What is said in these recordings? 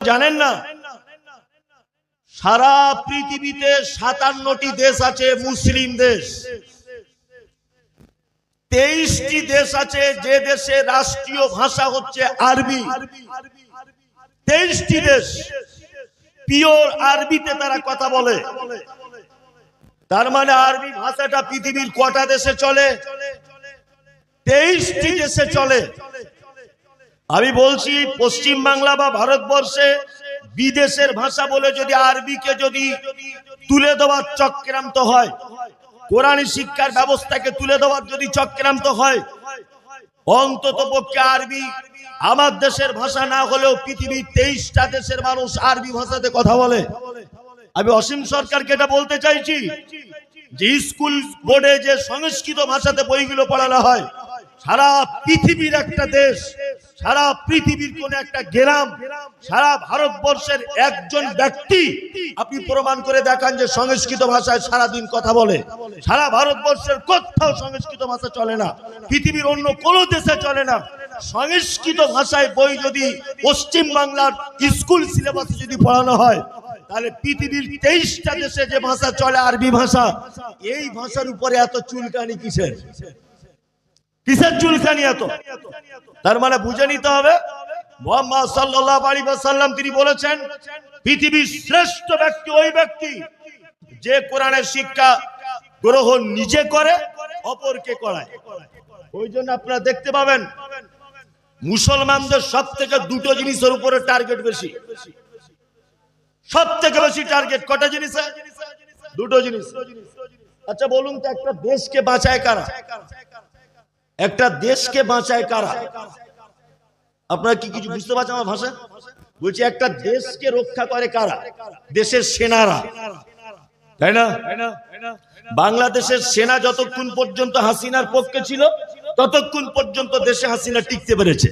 জানেন না? সারা পৃথিবীতে সাতান্নটি দেশ আছে মুসলিম দেশ। তেইশটি দেশ আছে যে দেশে রাষ্ট্রীয় ভাষা হচ্ছে আরবি। তেইশটি দেশ পিওর আরবিতে তারা কথা বলে। তার মানে আরবি ভাষাটা পৃথিবীর কটা দেশে চলে? তেইশটি দেশে চলে। আমি বলছি, পশ্চিম বাংলা বা ভারতবর্ষে বিদেশের ভাষা বলে যদি আরবিকে যদি তুলে দেওয়ার চক্রান্ত হয়, কোরআনী শিক্ষার ব্যবস্থাকে তুলে দেওয়ার যদি চক্রান্ত হয়, অন্তত পক্ষে আরবি আমার দেশের ভাষা না হলেও পৃথিবীর তেইশটা দেশের মানুষ আরবি ভাষাতে কথা বলে। আমি অসীম সরকারকে এটা বলতে চাইছি যে স্কুল বোর্ডে যে সংস্কৃত ভাষাতে বইগুলো পড়ানো হয়, সারা পৃথিবীর একটা দেশ সারা পৃথিবীর কোন একটা গ্রাম সারা ভারতবর্ষের একজন ব্যক্তি আপনি প্রমাণ করে দেখান যে সংস্কৃত ভাষায় সারাদিন কথা বলে। সারা ভারতবর্ষের কোথাও সংস্কৃত ভাষা চলে না। পৃথিবীর অন্য কোনো দেশে চলে না। সংস্কৃত ভাষায় বই যদি পশ্চিম বাংলার স্কুল সিলেবাসে যদি পড়ানো হয়, তাহলে পৃথিবীর তেইশটা দেশে যে ভাষা চলে, আরবি ভাষা, এই ভাষার উপরে এত চুলকানি কিসের? কিসের চুলকানি এত? তার মানে বুঝে নিতে হবে, মোহাম্মদ সাল্লাল্লাহু আলাইহি ওয়াসাল্লাম তিনি বলেছেন, পৃথিবীর শ্রেষ্ঠ ব্যক্তি ওই ব্যক্তি যে কোরআনের শিক্ষা গ্রহণ নিজে করে, অপরকে করায়। ওই জন্য আপনারা দেখতে পাবেন, মুসলমানদের সব থেকে দুটো জিনিসের উপরে টার্গেট বেশি। সব থেকে বেশি টার্গেট কটা জিনিসে দুটো জিনিস। আচ্ছা বলুন তো একটা দেশকে বাঁচায় কারা? একটা দেশকে বাঁচায় কারা? আপনারা কি কিছু বুঝতে পারছেন আমার ভাষা? বলছি, একটা দেশকে রক্ষা করে কারা? দেশের সেনারা। তাই না? বাংলাদেশের সেনা যতক্ষণ পর্যন্ত হাসিনার পক্ষে ছিল, ততক্ষণ পর্যন্ত দেশে হাসিনা টিকতে পেরেছে।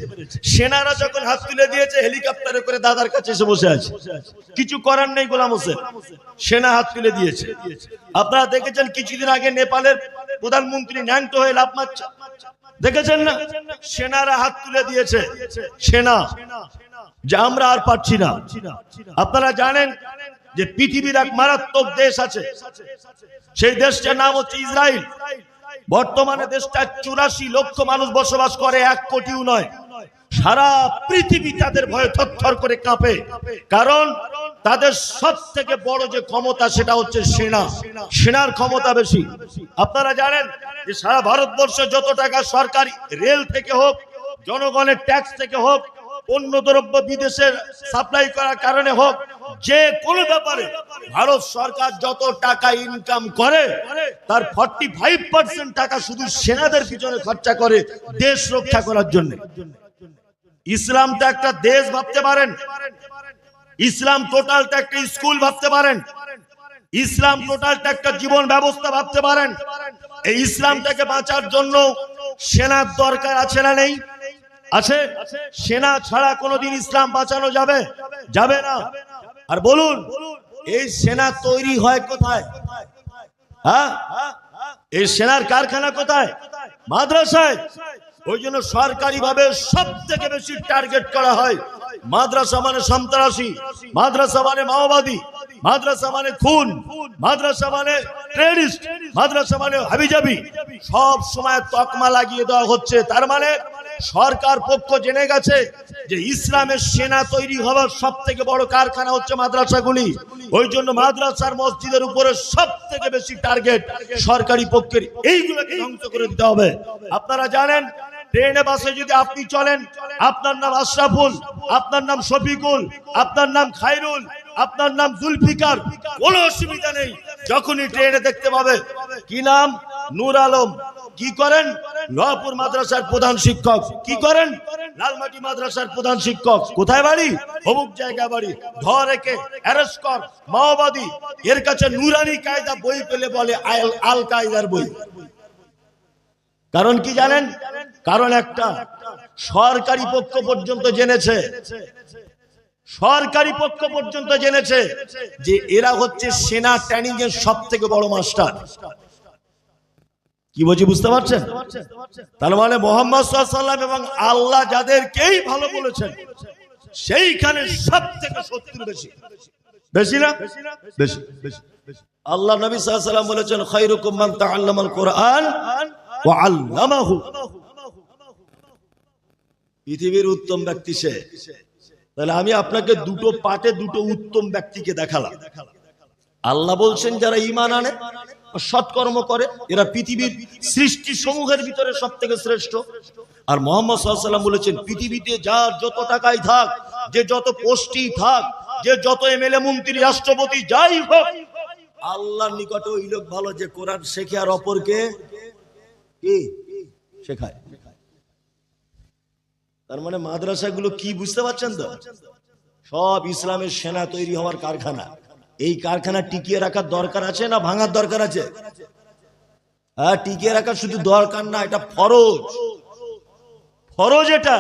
সেনারা যখন হাত তুলে দিয়েছে, হেলিকপ্টারে করে দাদার কাছে এসে বসে আছে। কিছু করার নেই গোলাম হোসেন। সেনা হাত তুলে দিয়েছে। আপনারা দেখেছেন, কিছুদিন আগে নেপালের প্রধানমন্ত্রী ন্যাংটো হয়ে লাভ মারছে। দেখেছেন না? সেনারা হাত তুলে দিয়েছে। সেনা, যে আমরা আর পাচ্ছি না। আপনারা জানেন যে পৃথিবীর এক মারাত্মক দেশ আছে। সেই দেশটার নাম হচ্ছে ইসরায়েল বর্তমানে দেশটা চুরাশি লক্ষ মানুষ বসবাস করে, এক কোটিও নয়। সারা পৃথিবী তাদের ভয়ে থরথর করে কাঁপে। কারণ তাদের সব থেকে বড় যে ক্ষমতা সেটা হচ্ছে সেনা। সেনার ক্ষমতা বেশি। আপনারা জানেন যে সারা ভারতবর্ষে যত টাকা সরকারি রেল থেকে হোক, জনগণের ট্যাক্স থেকে হোক অন্য দ্রব্য বিদেশের সাপ্লাই করার কারণে হোক, যে কোনো ব্যাপারে ভারত সরকার যত টাকা ইনকাম করে, তার ফর্টি ফাইভ পার্সেন্ট টাকা শুধু সেনাদের পিছনে খরচা করে দেশ রক্ষা করার জন্য। ইসলাম তো একটা দেশ ভাবতে পারেন ইসলাম টোটালটা একটা স্কুল ভাবতে পারেন। ইসলাম টোটালটা একটা জীবন ব্যবস্থা ভাবতে পারেন। এই ইসলামটাকে বাঁচার জন্য সেনার দরকার আছে না নেই? আছে? সেনা ছাড়া কোনোদিন ইসলাম বাঁচানো যাবে? যাবে না? আর বলুন, এই সেনা তৈরি হয় কোথায়? হ্যাঁ? এই সেনার কারখানা কোথায়? মাদ্রাসায়? ওই জন্য সরকারি ভাবে সব থেকে বেশি টার্গেট করা হয়। মাদ্রাসা মানে সন্ত্রাসী, মাদ্রাসা মানে মাওবাদী, মাদ্রাসা মানে খুন, মাদ্রাসা মানে টেরিস্ট মাদ্রাসা মানে হাবিজাবি। সব সময় তকমা লাগিয়ে দেওয়া হচ্ছে। তার মানে সরকার পক্ষ জেনে গেছে যে ইসলামের সেনা তৈরি হওয়ার সব থেকে বড় কারখানা হচ্ছে মাদ্রাসাগুলি। ওই জন্য মাদ্রাসার মসজিদের উপরে সব থেকে বেশি টার্গেট সরকারি পক্ষের। এইগুলোকে ধ্বংস করে দিতে হবে। আপনারা জানেন ট্রেনে বাসে যদি আপনি চলেন, আপনার নাম আশরাফুল, আপনার নাম শফিকুল, আপনার নাম খাইরুল আপনার নাম জুলফিকার, কোনো অসুবিধা নেই। যখনই ট্রেনে দেখতে পাবে, কি নাম? নূর আলম। কি করেন? লোহাপুর মাদ্রাসার প্রধান শিক্ষক। কি করেন? লালমাটি মাদ্রাসার প্রধান শিক্ষক। কোথায় বাড়ি? অমুক জায়গা বাড়ি। ধর একে অ্যারেস্ট কর, মাওবাদী। এর কাছে নুরানি কায়দা বই পেলে বলে, আল আল কায়দার বই। কারণ কি জানেন? কারণ একটা সরকারি পক্ষ পর্যন্ত জেনেছে। সরকারি পক্ষ পর্যন্ত জেনেছে যে এরা হচ্ছে সেনা ট্রেনিং এর সব থেকে বড় মাস্টার। কি বলছি বুঝতে পারছেন? তার মানে মোহাম্মদ সাল্লাম এবং আল্লাহ যাদেরকেই ভালো বলেছেন, সেইখানে সব থেকে শত্রু বেশি। বেশি না? আল্লাহ নবী সাল্লাল্লাহু বলেছেন, খায়রুকুম মান তাআল্লামাল কোরআন পৃথিবীর উত্তম ব্যক্তি সে। তাহলে আমি আপনাকে দুটো পাটে দুটো উত্তম ব্যক্তিকে দেখালাম। আল্লাহ বলছেন, যারা ইমান আনে সৎকর্ম করে, এরা পৃথিবীর সৃষ্টি সমূহের ভিতরে সব থেকে শ্রেষ্ঠ। আর মোহাম্মদ বলেছেন, পৃথিবীতে যার যত টাকাই থাক, যে যত পোস্টই থাক, যে যত এমএলএ, মন্ত্রী, রাষ্ট্রপতি, যাই হোক, আল্লাহর নিকটে ওই লোক ভালো যে কোরআন শেখে আর অপরকে কি? শেখায়। তার মানে মাদ্রাসাগুলো কি বুঝতে পারছেন তো? সব ইসলামের সেনা তৈরি হওয়ার কারখানা। এই কারখানা টিকিয়ে রাখার দরকার আছে না ভাঙার দরকার আছে? হ্যাঁ টিকিয়ে রাখার শুধু দরকার না, এটা ফরজ। ফরজ এটা।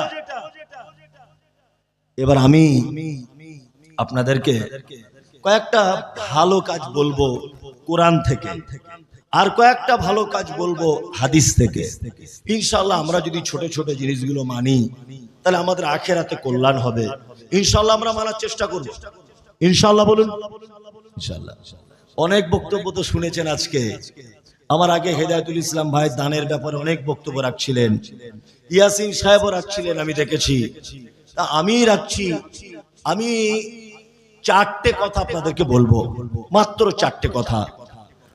এবার আমি আপনাদেরকে কয়েকটা ভালো কাজ বলব কোরআন থেকে। আর কয়েকটা ভালো কাজ বলব হাদিস থেকে। ইনশাল্লাহ আমরা যদি ছোট ছোট জিনিসগুলো মানি, তাহলে আমাদের আখেরাতে কল্যাণ হবে। ইনশাল্লাহ আমরা মানার চেষ্টা করব। ইনশাল্লাহ বলুন। ইনশাল্লাহ অনেক বক্তব্য তো শুনেছেন আজকে। আমার আগে হেদায়তুল ইসলাম ভাই দানের ব্যাপারে অনেক বক্তব্য রাখছিলেন। ইয়াসিন সাহেবও রাখছিলেন, আমি দেখেছি। তা আমি রাখছি। আমি চারটে কথা আপনাদেরকে বলব। মাত্র চারটে কথা।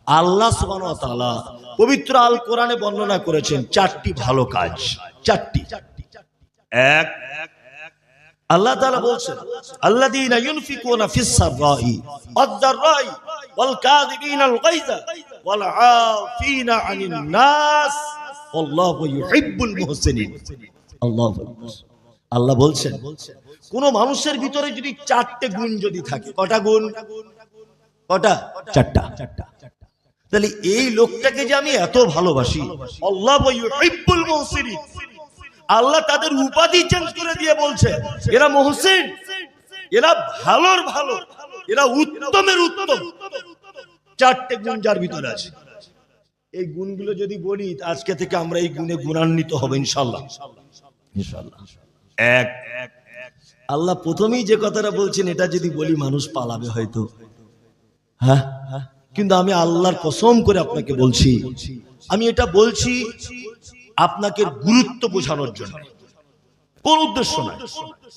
আল্লাহ পবিত্র আল কোরআনে বর্ণনা করেছেন চারটি ভালো কাজ। চারটি। এক, আল্লাহ তাআলা বলছেন, আল্লাযীনা আল্লাহু বলছেন, কোন মানুষের ভিতরে যদি চারটে গুণ যদি থাকে, কটা গুণ? কটা? চারটা। তাহলে এই লোকটাকে যে আমি এত ভালোবাসি, আল্লাহ আল্লাহ তাদের উপাধি চেঞ্জ করে দিয়ে বলছে, এরা মহসিন, এরা ভালোর ভালো, এরা উত্তমের উত্তম। চারটে গুণ যার ভিতরে আছে। এই গুণগুলো যদি বলি আজকে থেকে আমরা এই গুণে গুণান্বিত হবে ইনশাল্লাহ ইনশাল্লাহ এক, আল্লাহ প্রথমেই যে কথাটা বলছেন, এটা যদি বলি, মানুষ পালাবে হয়তো। হ্যাঁ হ্যাঁ? কিন্তু আমি আল্লাহর কসম করে আপনাকে বলছি, আমি এটা বলছি আপনাকে গুরুত্ব বোঝানোর জন্য। কোন উদ্দেশ্য নয়।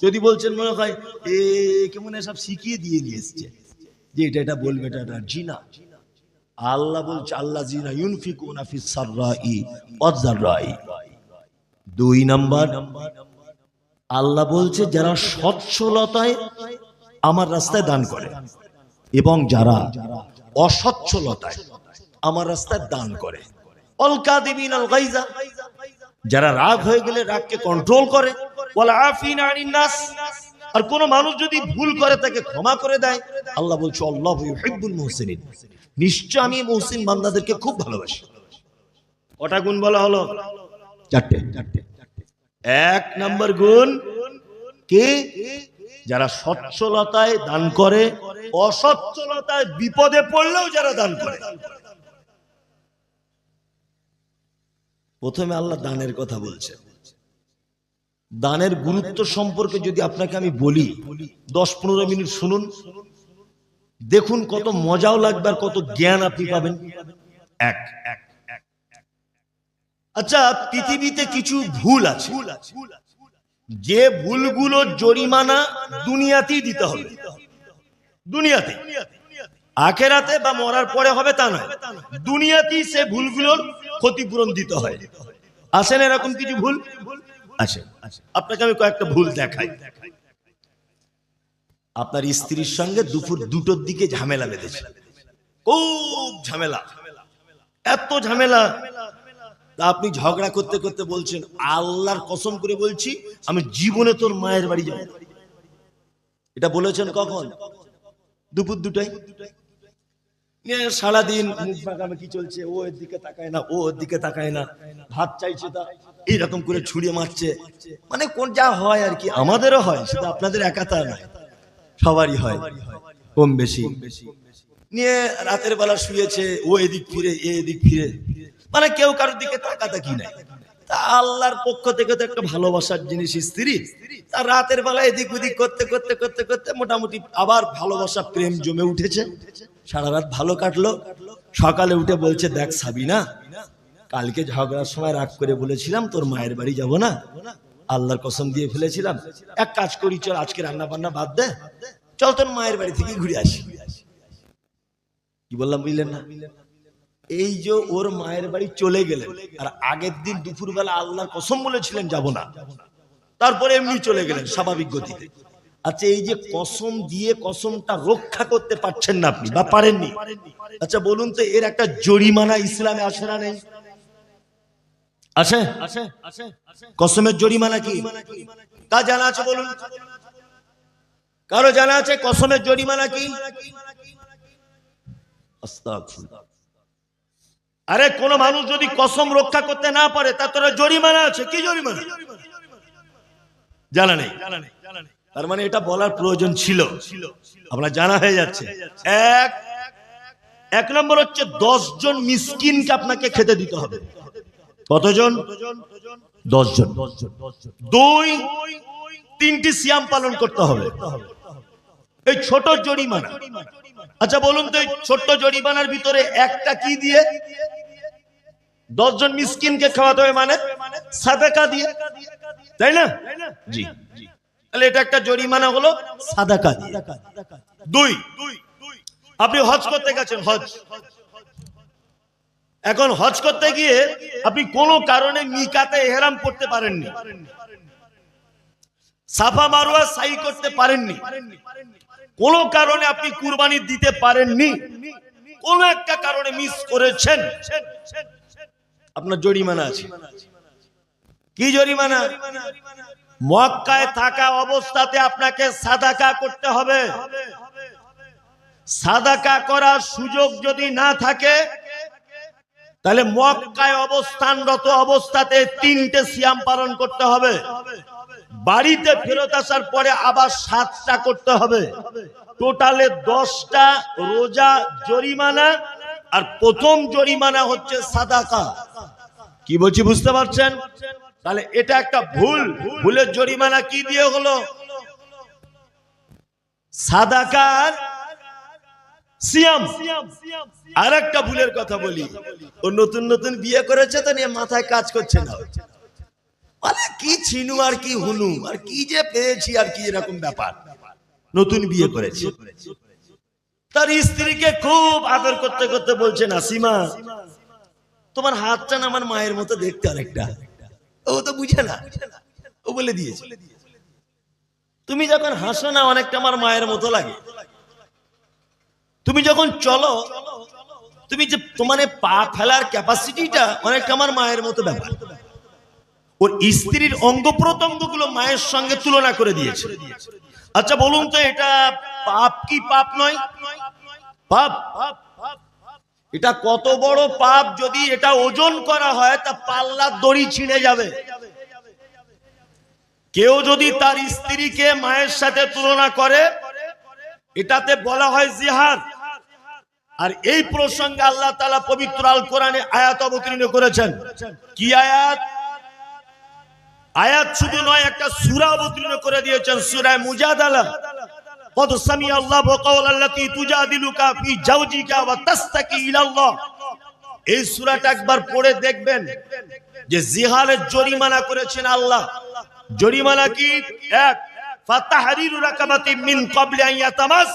যদি বলছেন মনে হয়, এ, কেমন সব শিখিয়ে দিয়ে নিয়ে এসছে। যে এটা এটা বলবে, এটা এটা জি না আল্লাহ বলছে আল্লাহ জিনা ওয়াজ-যাররাই দুই নাম্বার, আল্লাহ বলছে, যারা সচ্ছলতায় আমার রাস্তায় দান করে এবং যারা অসচ্ছলতায় আমার রাস্তায় দান করে। গাইজা। যারা রাগ হয়ে গেলে রাগকে কন্ট্রোল করে নাস। আর কোন মানুষ যদি ভুল করে, তাকে ক্ষমা করে দেয়। আল্লাহ বলছে, আল্লাহু ইউহিব্বুল নিশ্চয় আমি মুহসিন বান্দাদেরকে খুব ভালোবাসি। কটা গুণ বলা হলো? চারটে। এক নম্বর গুণ কে? যারা সচ্ছলতায় দান করে অসচ্ছলতায় বিপদে পড়লেও যারা দান করে। প্রথমে আল্লাহ দানের কথা বলছে। দানের গুরুত্ব সম্পর্কে যদি আপনাকে আমি বলি, দশ পনেরো মিনিট শুনুন। দেখুন কত মজাও লাগবে আর কত জ্ঞান আপনি পাবেন। এক। এক আচ্ছা পৃথিবীতে কিছু ভুল আছে। যে ভুলগুলো জরিমানা দুনিয়াতেই দিতে হবে। দুনিয়াতে। আখেরাতে বা মরার পরে হবে তা নয়। দুনিয়াতেই সে ভুলগুলোর ক্ষতিপূরণ দিতে হয়। আসেন এরকম কিছু ভুল? আছে আপনাকে আমি কয়েকটা ভুল দেখাই। আপনার স্ত্রীর সঙ্গে দুপুর দুটোর দিকে ঝামেলা বেঁধেছে। খুব ঝামেলা। এত ঝামেলা। তা আপনি ঝগড়া করতে করতে বলছেন, আল্লাহর কসম করে বলছি, আমি জীবনে তোর মায়ের বাড়ি যাব এটা বলেছেন কখন? দুপুর দুটাই সারাদিন বাঁকাবাকি চলছে, ও এর দিকে তাকায় না, ও ওর দিকে তাকায় না, ভাত চাইছে তা, এইরকম করে ছুড়ে মারছে। মানে কোন যা হয় আর কি, আমাদেরও হয় সেটা আপনাদের একাতা নয়, সবারই হয়, কম বেশি। নিয়ে রাতের বেলা শুয়েছে, ও এদিক ফিরে এদিক ফিরে। মানে কেউ কারোর দিকে তাকাতাকি নাই। তা আল্লাহর পক্ষ থেকে তো একটা ভালোবাসার জিনিস স্ত্রী। তা রাতের বেলা এদিক ওদিক করতে করতে করতে করতে মোটামুটি আবার ভালোবাসা প্রেম জমে উঠেছে। সারা রাত ভালো কাটলো। সকালে উঠে বলছে, দেখ সাবিনা, কালকে ঝগড়ার সময় রাগ করে বলেছিলাম তোর মায়ের বাড়ি যাব না। আল্লাহর কসম দিয়ে ফেলেছিলাম। এক কাজ করি, চল আজকে রান্না বান্না বাদ দে। চল তোর মায়ের বাড়ি থেকে ঘুরে আসি। কি বললাম বুঝলেন না? এই যে ওর মায়ের বাড়ি চলে গেলেন, আর আগের দিন দুপুরবেলা আল্লাহর কসম বলেছিলেন, যাব না। তারপরে এমনি চলে গেলেন, স্বাভাবিক গতিতে। আচ্ছা এই যে কসম দিয়ে কসমটা রক্ষা করতে পারছেন না আপনি, বা পারেননি? আচ্ছা বলুন তো, এর একটা জরিমানা ইসলামে আসে না নেই? আছে কসমের জরিমানা কি? তা জানা আছে বলুন? কারও জানা আছে কসমের জরিমানা কি? আস্তাগফিরুল্লাহ। আরে, কোন মানুষ যদি কসম রক্ষা করতে না পারে, তার তোরা জরিমানা আছে। কি জরিমানা? জানা নেই। তার মানে এটা বলার প্রয়োজন ছিল। আপনার জানা হয়ে যাচ্ছে। এক এক নম্বর হচ্ছে দশ জন মিসকিনকে আপনাকে খেতে দিতে হবে। কতজন? দশ জন দুই, তিনটি সিয়াম পালন করতে হবে। এই ছোট জরিমানা। আচ্ছা বলুন তো এই ছোট্ট জরিমানার ভিতরে একটা কি দিয়ে? দশজন মিসকিনকে খাওয়াতে হবে মানে সাদাকা দিয়ে। তাই না? জি। তাহলে এটা একটা জরিমানা হলো সাদাকা দিয়ে। দুই। আপনি হজ করতে গেছেন, হজ। এখন হজ করতে গিয়ে আপনি কোনো কারণে মিকাতে এহরাম করতে পারেননি। সাফা মারুয়া সাই করতে পারেননি। কোন কারণে আপনি কুরবানি দিতে পারেননি। কোন একটা কারণে মিস করেছেন। আপনার জরিমানা আছে। কি জরিমানা? মক্কায় থাকা অবস্থাতে আপনাকে সাদাকা করতে হবে। সাদাকা করার সুযোগ যদি না থাকে, তাহলে মক্কায় অবস্থানরত অবস্থাতে তিনটে সিয়াম পালন করতে হবে। বাড়িতে ফেরত আসার পরে আবার সাতটা করতে হবে। টোটালে দশটা রোজা জরিমানা আর প্রথম জরিমানা হচ্ছে সাদাকা। কি বলছি বুঝতে পারছেন? তাহলে এটা একটা ভুল। ভুলের জরিমানা কি দিয়ে হলো? সাদাকার আর একটা ভুলের কথা বলি। ও নতুন নতুন বিয়ে করেছে তো নিয়ে মাথায় কাজ করছে না। মানে কি ছিনু আর কি হুনু? আর কি যে পেয়েছি আর কি এরকম ব্যাপার। নতুন বিয়ে করেছে। তার স্ত্রীকে খুব আদর করতে করতে বলছে, নাসিমা তোমার হাতটা না আমার মায়ের মতো দেখতে অনেকটা ও তো বুঝে না। ও বলে দিয়েছে। তুমি যখন হাসো না, অনেকটা আমার মায়ের মতো লাগে। তুমি যখন চলো, তুমি যে তোমার পা ফেলার ক্যাপাসিটিটা অনেকটা আমার মায়ের মতো ব্যাপার। ওর স্ত্রীর অঙ্গ প্রত্যঙ্গগুলো মায়ের সঙ্গে তুলনা করে দিয়েছে। আচ্ছা বলুন তো, এটা পাপ কি পাপ নয়? পাপ? এটা কত বড় পাপ, যদি এটা ওজন করা হয়, তা পাল্লার দড়ি ছিঁড়ে যাবে। কেউ যদি তার স্ত্রীকে মায়ের সাথে তুলনা করে, এটাতে বলা হয় জিহাদ। আর এই প্রসঙ্গে আল্লাহ তালা পবিত্র আল কোরআনে আয়াত অবতীর্ণ করেছেন। কি আয়াত? আয়াত শুধু নয়, একটা সুরা অবতীর্ণ করে দিয়েছেন, সূরায়ে মুজাদালা কদ سمع الله قول التي تجادلك في زوجك وتستكي الى الله এই সূরাটা একবার পড়ে দেখবেন যে জিহারের জরিমানা করেছেন আল্লাহ। জরিমানা কি? এক, ফাতাহরিরু রাকাবাতিন মিন ক্বাবলি আন ইয়াতামাস।